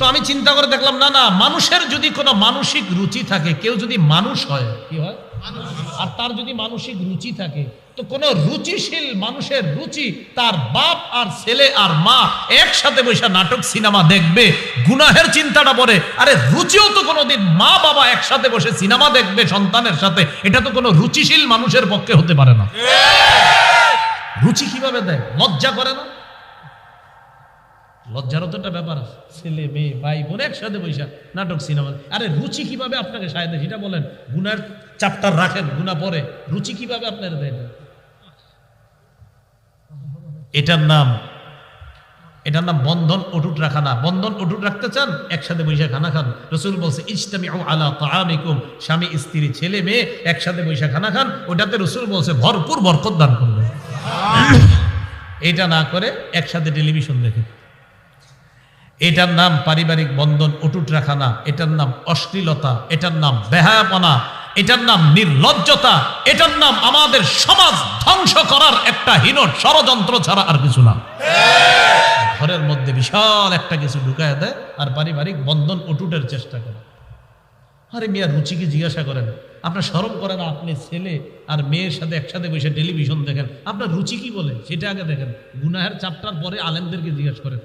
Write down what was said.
তো আমি চিন্তা করে দেখলাম না না মানুষের যদি কোনো মানসিক রুচি থাকে কেউ যদি মানুষ হয় কি হয়? আর তার যদি মানসিক রুচি থাকে তো কোন রুচিশীল মানুষের রুচি তার বাপ আর ছেলে আর মা একসাথে বসে নাটক সিনেমা দেখবে গুনাহের চিন্তাটা পরে আরে রুচিও তো কোনোদিন মা বাবা একসাথে বসে সিনেমা দেখবে সন্তানের সাথে। এটা তো কোনো রুচিশীল মানুষের পক্ষে হতে পারে না। রুচি কীভাবে দেয়? লজ্জা করে না? লজ্জারও তো একটা ব্যাপার আছে। ছেলে মেয়ে ভাই বোন একসাথে বৈশা নাটক সিনেমা। আরে রুচি কীভাবে আপনাকে সাহায্য সেটা বলেন। গুনার চাপটার রাখেন গুনা পরে রুচি কীভাবে আপনার দেয়? এটার নাম এটার নাম বন্ধন অটুট রাখা না। বন্ধন অটুট রাখতে চান একসাথে বৈশা খানা খান। রসুল বলছে ইজতামি আলা তাআমিকুম। স্বামী স্ত্রী ছেলে মেয়ে একসাথে বৈশা খানা খান। ওটাতে রসুল বলছে ভরপুর বরকত দান করবে এটা না করে একসাথে টেলিভিশন দেখে এটার নাম পারিবারিক বন্ধন, অটুট রাখা না এটার নাম অশ্লীলতা, এটার নাম বেহায়াপনা, এটার নাম নির্লজ্জতা, এটার নাম আমাদের সমাজ ধ্বংস করার একটা হীন ষড়যন্ত্র ছাড়া আর কিছু না। ঘরের মধ্যে বিশাল একটা কিছু ঢুকায় দেয় আর পারিবারিক বন্ধন অটুটের চেষ্টা করে। আরে মিয়া, রুচিকে জিজ্ঞাসা করেন, আপনার সরম করে না, আপনি ছেলে আর মেয়ের সাথে একসাথে বসে টেলিভিশন দেখেন, আপনার রুচি কি বলে? সেটা আগে দেখেন। গুনাহের চাপটার পরে আলেমদেরকে জিজ্ঞাসা করেন।